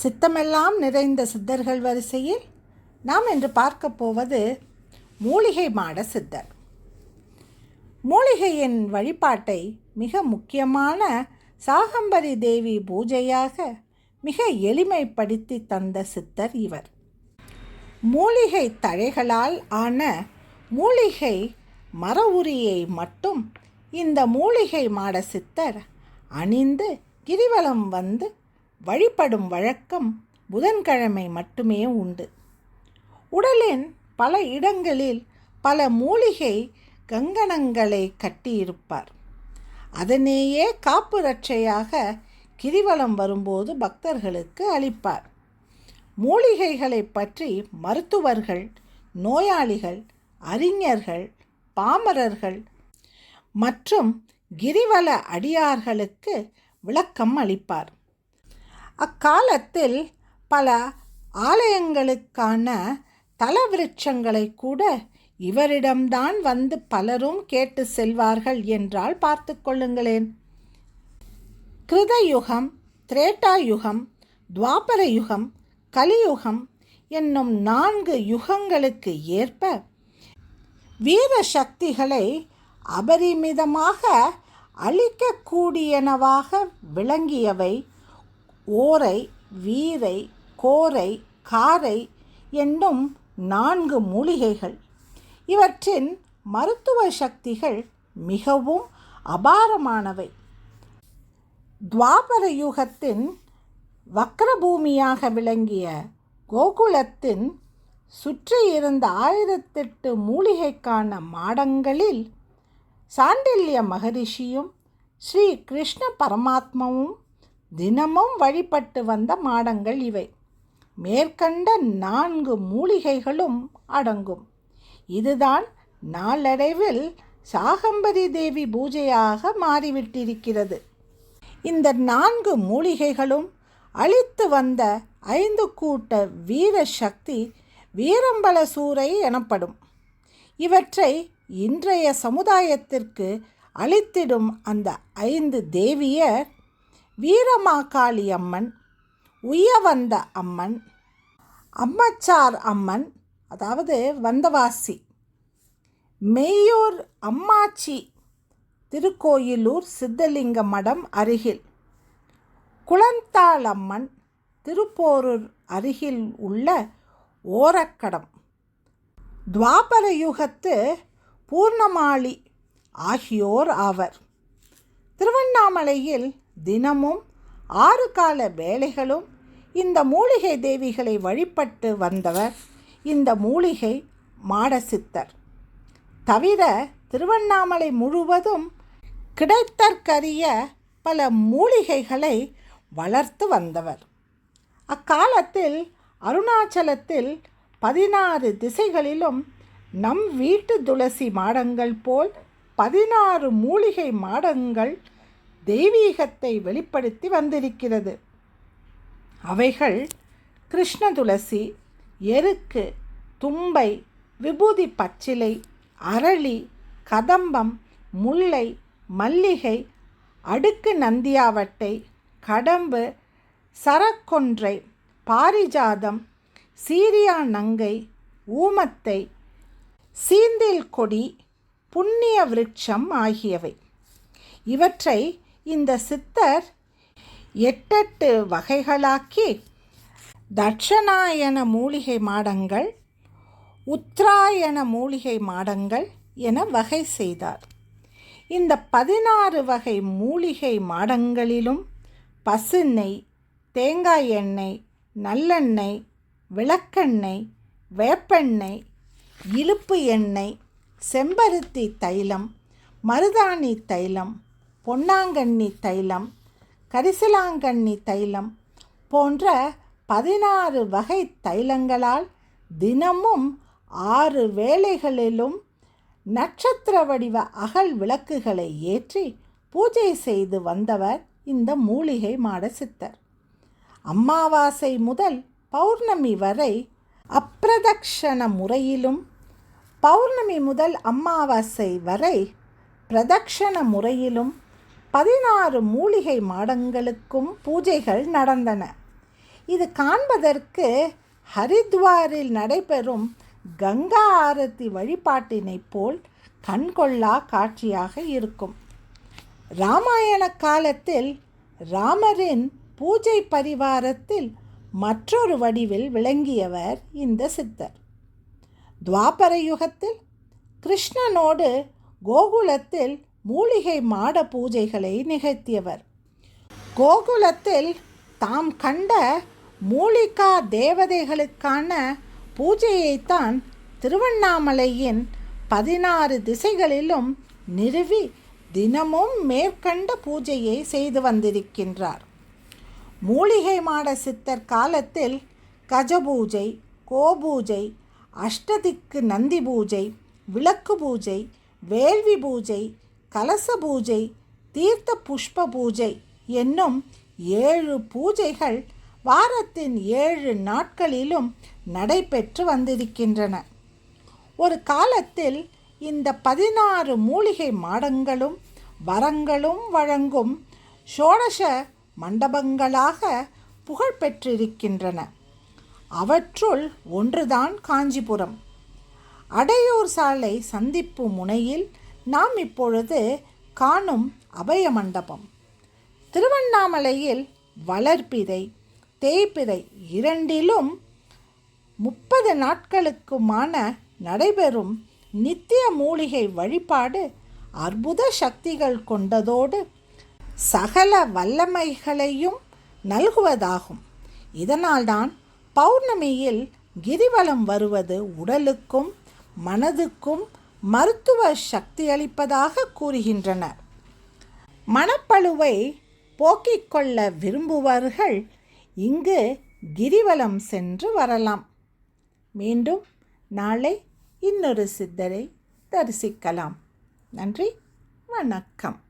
சித்தமெல்லாம் நிறைந்த சித்தர்கள் வரிசையில் நாம் இன்று பார்க்க போவது மூலிகை மாட சித்தர். மூலிகையின் வழிபாட்டை மிக முக்கியமான சாகம்பரி தேவி பூஜையாக மிக எளிமைப்படுத்தி தந்த சித்தர் இவர். மூலிகை தழைகளால் ஆன மூலிகை மர உரியை மட்டும் இந்த மூலிகை மாட சித்தர் அணிந்து கிரிவலம் வந்து வழிபடும் வழக்கம் புதன்கிழமை மட்டுமே உண்டு. உடலின் பல இடங்களில் பல மூலிகை கங்கணங்களை கட்டியிருப்பார். அதனையே காப்பு ரட்சையாக கிரிவலம் வரும்போது பக்தர்களுக்கு அளிப்பார். மூலிகைகளை பற்றி மருத்துவர்கள் நோயாளிகள் அறிஞர்கள் பாமரர்கள் மற்றும் கிரிவல அடியார்களுக்கு விளக்கம் அளிப்பார். அக்காலத்தில் பல ஆலயங்களுக்கான தலவிருட்சங்களை கூட இவரிடம்தான் வந்து பலரும் கேட்டு செல்வார்கள் என்றால் பார்த்து கொள்ளுங்களேன். கிருதயுகம் திரேட்டாயுகம் துவாபர யுகம் கலியுகம் என்னும் நான்கு யுகங்களுக்கு ஏற்ப வீர சக்திகளை அபரிமிதமாக அழிக்கக்கூடியனவாக விளங்கியவை ஓரை வீரை கோரை காரை என்னும் நான்கு மூலிகைகள். இவற்றின் மருத்துவ சக்திகள் மிகவும் அபாரமானவை. துவாபர யுகத்தின் வக்ரபூமியாக விளங்கிய கோகுலத்தின் சுற்றி இருந்த ஆயிரத்தெட்டு மூலிகைக்கான மாடங்களில் சாண்டில்ய மகரிஷியும் ஸ்ரீ கிருஷ்ண பரமாத்மாவும் தினமும் வழிபட்டு வந்த மாடங்கள் இவை. மேற்கண்ட நான்கு மூலிகைகளும் அடங்கும். இதுதான் நாளடைவில் சாகம்பரி தேவி பூஜையாக மாறிவிட்டிருக்கிறது. இந்த நான்கு மூலிகைகளும் அழித்து வந்த ஐந்து கூட்ட வீர சக்தி வீரம்பல சூறை எனப்படும். இவற்றை இன்றைய சமுதாயத்திற்கு அளித்திடும் அந்த ஐந்து தேவியர் வீரமாகாளி அம்மன் உயவந்த அம்மன் அம்மச்சார் அம்மன் அதாவது வந்தவாசி மெய்யூர் அம்மாச்சி திருக்கோயிலூர் சித்தலிங்க மடம் அருகில் குளந்தாள் அம்மன் திருப்போரூர் அருகில் உள்ள ஓரக்கடம். துவாபர யுகத்து பூர்ணமாளி ஆகியோர் ஆவர். திருவண்ணாமலையில் தினமும் ஆறு கால வேலைகளும் இந்த மூலிகை தேவிகளை வழிபட்டு வந்தவர் இந்த மூலிகை மாடசித்தர். தவிர திருவண்ணாமலை முழுவதும் கிடைத்தற்கரிய பல மூலிகைகளை வளர்த்து வந்தவர். அக்காலத்தில் அருணாச்சலத்தில் பதினாறு திசைகளிலும் நம் வீட்டு துளசி மாடங்கள் போல் பதினாறு மூலிகை மாடங்கள் தெய்வீகத்தை வெளிப்படுத்தி வந்திருக்கிறது. அவைகள் கிருஷ்ண துளசி எருக்கு தும்பை விபூதி பச்சிலை அரளி கதம்பம் முல்லை மல்லிகை அடுக்கு நந்தியாவட்டை கடம்பு சரக்கொன்றை பாரிஜாதம் சீரியா நங்கை ஊமத்தை சீந்தில் கொடி புண்ணிய விருட்சம் ஆகியவை. இவற்றை இந்த சித்தர் எட்டெட்டு வகைகளாக்கி தட்சணாயன மூலிகை மாடங்கள் உத்ராயண மூலிகை மாடங்கள் என வகை செய்தார். இந்த பதினாறு வகை மூலிகை மாடங்களிலும் பசுநெய் தேங்காய் எண்ணெய் நல்லெண்ணெய் விளக்கெண்ணெய் வேப்பெண்ணெய் இழுப்பு எண்ணெய் செம்பருத்தி தைலம் மருதாணி தைலம் பொன்னாங்கண்ணி தைலம் கரிசலாங்கண்ணி தைலம் போன்ற பதினாறு வகை தைலங்களால் தினமும் ஆறு வேளைகளிலும் நட்சத்திர வடிவ அகல் விளக்குகளை ஏற்றி பூஜை செய்து வந்தவர் இந்த மூலிகை மாட சித்தர். அமாவாசை முதல் பௌர்ணமி வரை அப்பிரதக்ஷண முறையிலும் பௌர்ணமி முதல் அமாவாசை வரை பிரதக்ஷண முறையிலும் பதினாறு மூலிகை மாடங்களுக்கும் பூஜைகள் நடந்தன. இது காண்பதற்கு ஹரித்வாரில் நடைபெறும் கங்கா ஆரத்தி வழிபாட்டினைப் போல் கண்கொள்ளா காட்சியாக இருக்கும். ராமாயண காலத்தில் ராமரின் பூஜை பரிவாரத்தில் மற்றொரு வடிவில் விளங்கியவர் இந்த சித்தர். துவாபர யுகத்தில் கிருஷ்ணனோடு கோகுலத்தில் மூலிகை மாட பூஜைகளை நிகழ்த்தியவர். கோகுலத்தில் தாம் கண்ட மூலிகா தேவதைகளுக்கான பூஜையைத்தான் திருவண்ணாமலையின் பதினாறு திசைகளிலும் நிறுவி தினமும் மேற்கண்ட பூஜையை செய்து வந்திருக்கின்றார். மூலிகை மாட சித்தர் காலத்தில் கஜபூஜை கோபூஜை அஷ்டதிக்கு நந்தி பூஜை விளக்கு பூஜை வேள்வி பூஜை கலச பூஜை தீர்த்த புஷ்ப பூஜை என்னும் ஏழு பூஜைகள் வாரத்தின் ஏழு நாட்களிலும் நடைபெற்று வந்திருக்கின்றன. ஒரு காலத்தில் இந்த பதினாறு மூலிகை மாடங்களும் வரங்களும் வழங்கும் ஷோடச மண்டபங்களாக புகழ் பெற்றிருக்கின்றன. அவற்றுள் ஒன்றுதான் காஞ்சிபுரம். அடையூர் சாலை சந்திப்பு முனையில் நாம் இப்பொழுது காணும் அபய மண்டபம். திருவண்ணாமலையில் வளர்ப்பிதை தேய்பிறை இரண்டிலும் முப்பது நாட்களுக்குமான நடைபெறும் நித்திய மூலிகை வழிபாடு அற்புத சக்திகள் கொண்டதோடு சகல வல்லமைகளையும் நல்குவதாகும். இதனால்தான் பௌர்ணமியில் கிரிவலம் வருவது உடலுக்கும் மனதுக்கும் மருத்துவ சக்தி அளிப்பதாக கூறுகின்றனர் மனப்பழுவை போக்கிக் கொள்ள விரும்புவர்கள். இங்கு கிரிவலம் சென்று வரலாம். மீண்டும் நாளை இன்னொரு சித்தரை தரிசிக்கலாம். நன்றி வணக்கம்.